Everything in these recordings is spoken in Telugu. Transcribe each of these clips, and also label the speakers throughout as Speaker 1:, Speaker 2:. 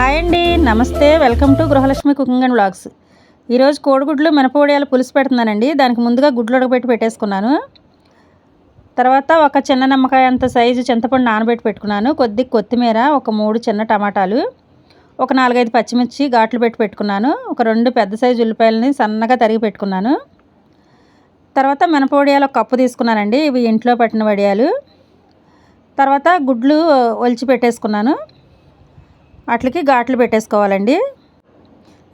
Speaker 1: హాయ్ అండి. నమస్తే. Welcome to Gruhalakshmi cooking and vlogs ఈరోజు కోడిగుడ్లు మినపొడియాలు పులుసు పెడుతున్నానండి. దానికి ముందుగా గుడ్లు ఉడకబెట్టి పెట్టేసుకున్నాను. తర్వాత ఒక చిన్న నిమ్మకాయ అంత సైజు చింతపండు నానబెట్టి పెట్టుకున్నాను. కొద్ది కొత్తిమీర ఒక మూడు చిన్న టమాటాలు ఒక నాలుగైదు పచ్చిమిర్చి ఘాట్లు పెట్టి పెట్టుకున్నాను. ఒక రెండు పెద్ద సైజు ఉల్లిపాయలని సన్నగా తరిగి పెట్టుకున్నాను. తర్వాత మినపొడియాలు ఒక కప్పు తీసుకున్నానండి. ఇవి ఇంట్లో పట్టిన వడియాలు. తర్వాత గుడ్లు ఒలిచి పెట్టేసుకున్నాను. వాటికి ఘాట్లు పెట్టేసుకోవాలండి.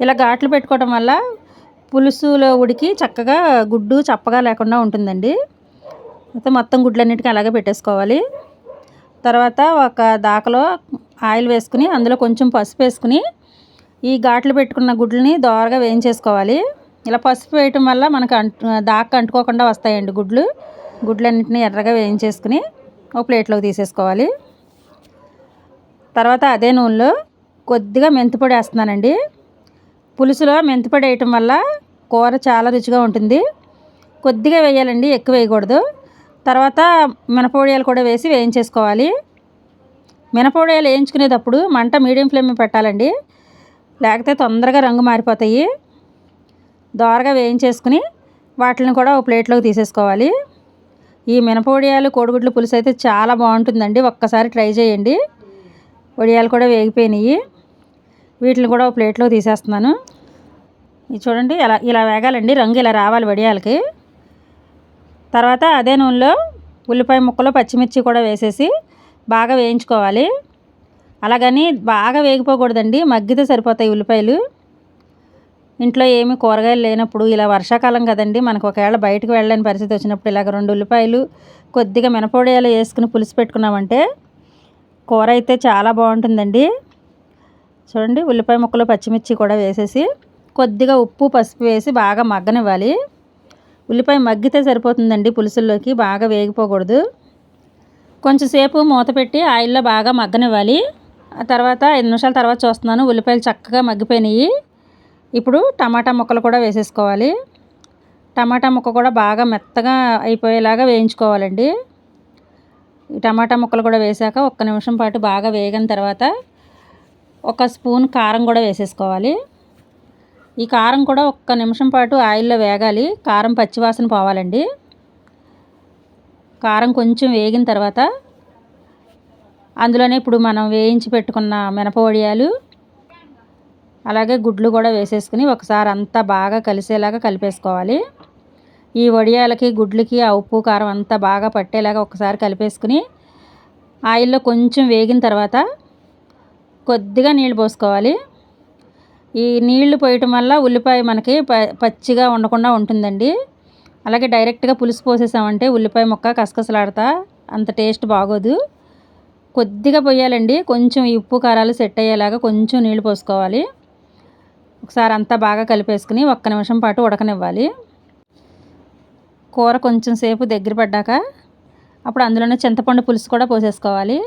Speaker 1: ఇలా ఘాట్లు పెట్టుకోవడం వల్ల పులుసులో ఉడికి చక్కగా గుడ్డు చప్పగా లేకుండా ఉంటుందండి. అయితే మొత్తం గుడ్లన్నిటికీ అలాగే పెట్టేసుకోవాలి. తర్వాత ఒక దాకలో ఆయిల్ వేసుకుని అందులో కొంచెం పసుపు వేసుకుని ఈ ఘాట్లు పెట్టుకున్న గుడ్లని దోరగా వేయించేసుకోవాలి. ఇలా పసుపు వేయటం వల్ల మనకు అంటు దాకా అంటుకోకుండా వస్తాయండి గుడ్లు. గుడ్లన్నింటినీ ఎర్రగా వేయించేసుకుని ఒక ప్లేట్లోకి తీసేసుకోవాలి. తర్వాత అదే నూనెలో కొద్దిగా మెంతిపొడి వేస్తున్నానండి పులుసులో మెంతిపొడి వేయటం వల్ల కూర చాలా రుచిగా ఉంటుంది. కొద్దిగా వేయాలండి ఎక్కువ వేయకూడదు. తర్వాత మినపొడియాలు కూడా వేసి వేయించేసుకోవాలి. మినపొడియాలు వేయించుకునేటప్పుడు మంట మీడియం ఫ్లేమ్ పెట్టాలండి. లేకపోతే తొందరగా రంగు మారిపోతాయి. దోరగా వేయించేసుకుని వాటిని కూడా ఒక ప్లేట్లోకి తీసేసుకోవాలి. ఈ మినపొడియాలు కోడిగుడ్లు పులుసు అయితే చాలా బాగుంటుందండి. ఒక్కసారి ట్రై చేయండి. వడియాలు కూడా వేగిపోయినాయి. వీటిని కూడా ఒక ప్లేట్లో తీసేస్తున్నాను. ఇది చూడండి ఇలా ఇలా వేగాలండి. రంగు ఇలా రావాలి వడియాలకి. తర్వాత అదే నూనెలో ఉల్లిపాయ ముక్కలు పచ్చిమిర్చి కూడా వేసేసి బాగా వేయించుకోవాలి. అలాగని బాగా వేగిపోకూడదండి. మగ్గితే సరిపోతాయి ఉల్లిపాయలు. ఇంట్లో ఏమి కూరగాయలు లేనప్పుడు ఇలా వర్షాకాలం కదండి మనకు ఒకవేళ బయటకు వెళ్ళలేని పరిస్థితి వచ్చినప్పుడు ఇలాగ రెండు ఉల్లిపాయలు కొద్దిగా మినపొడియాలు వేసుకుని పులుసు పెట్టుకున్నామంటే కూర అయితే చాలా బాగుంటుందండి. చూడండి ఉల్లిపాయ ముక్కలు పచ్చిమిర్చి కూడా వేసేసి కొద్దిగా ఉప్పు పసుపు వేసి బాగా మగ్గనివ్వాలి. ఉల్లిపాయ మగ్గితే సరిపోతుందండి పులుసుల్లోకి బాగా వేగిపోకూడదు. కొంచెంసేపు మూత పెట్టి ఆయిల్లో బాగా మగ్గనివ్వాలి. ఆ తర్వాత ఐదు నిమిషాల తర్వాత చూస్తున్నాను ఉల్లిపాయలు చక్కగా మగ్గిపోయినాయి. ఇప్పుడు టమాటా ముక్కలు కూడా వేసేసుకోవాలి. టమాటా ముక్క కూడా బాగా మెత్తగా అయిపోయేలాగా వేయించుకోవాలండి. ఈ టమాటా ముక్కలు కూడా వేసాక ఒక్క నిమిషం పాటు బాగా వేగిన తర్వాత ఒక స్పూన్ కారం కూడా వేసేసుకోవాలి. ఈ కారం కూడా ఒక్క నిమిషం పాటు ఆయిల్లో వేగాలి. కారం పచ్చివాసన పోవాలండి. కారం కొంచెం వేగిన తర్వాత అందులోనే ఇప్పుడు మనం వేయించి పెట్టుకున్న మినపవడియాలు అలాగే గుడ్లు కూడా వేసేసుకుని ఒకసారి అంతా బాగా కలిసేలాగా కలిపేసుకోవాలి. ఈ వడియాలకి గుడ్లకి ఆ ఉప్పు కారం అంతా బాగా పట్టేలాగా ఒకసారి కలిపేసుకుని ఆయిల్లో కొంచెం వేగిన తర్వాత కొద్దిగా నీళ్ళు పోసుకోవాలి. ఈ నీళ్ళు పోయటం వల్ల ఉల్లిపాయ మనకి ప పచ్చిగా ఉండకుండా ఉంటుందండి. అలాగే డైరెక్ట్గా పులుసు పోసేసామంటే ఉల్లిపాయ ముక్క కసకసలాడతా అంత టేస్ట్ బాగోదు. కొద్దిగా పోయాలండి కొంచెం ఉప్పు కారాలు సెట్ అయ్యేలాగా కొంచెం నీళ్ళు పోసుకోవాలి. ఒకసారి అంతా బాగా కలిపేసుకుని ఒక్క నిమిషం పాటు ఉడకనివ్వాలి. కూర కొంచెం సేపు దగ్గర పడ్డాక అప్పుడు అందులోనే చింతపండు పులుసు కూడా పోసేసుకోవాలి.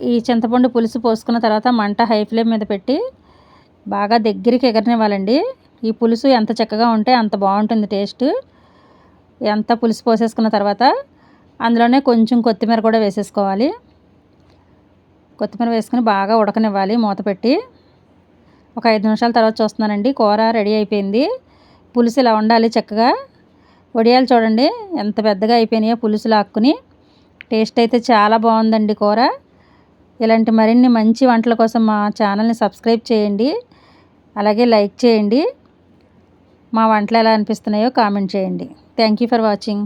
Speaker 1: ఈ చింతపండు పులుసు పోసుకున్న తర్వాత మంట హై ఫ్లేమ్ మీద పెట్టి బాగా దగ్గరికి ఎగరనివ్వాలండి. ఈ పులుసు ఎంత చక్కగా ఉంటే అంత బాగుంటుంది టేస్ట్. ఎంత పులుసు పోసేసుకున్న తర్వాత అందులోనే కొంచెం కొత్తిమీర కూడా వేసేసుకోవాలి. కొత్తిమీర వేసుకుని బాగా ఉడకనివ్వాలి మూత పెట్టి. ఒక ఐదు నిమిషాల తర్వాత చూస్తున్నానండి. కూర రెడీ అయిపోయింది. పులుసు ఇలా ఉండాలి చక్కగా. వడియాలు చూడండి ఎంత పెద్దగా అయిపోయినాయో పులుసు లాక్కుని టేస్ట్ అయితే చాలా బాగుందండి కూర. ఇలాంటి మరిన్ని మంచి వంటల కోసం మా ఛానల్ని సబ్స్క్రైబ్ చేయండి. అలాగే లైక్ చేయండి. మా వంటలు ఎలా అనిపిస్తున్నాయో కామెంట్ చేయండి. Thank you for watching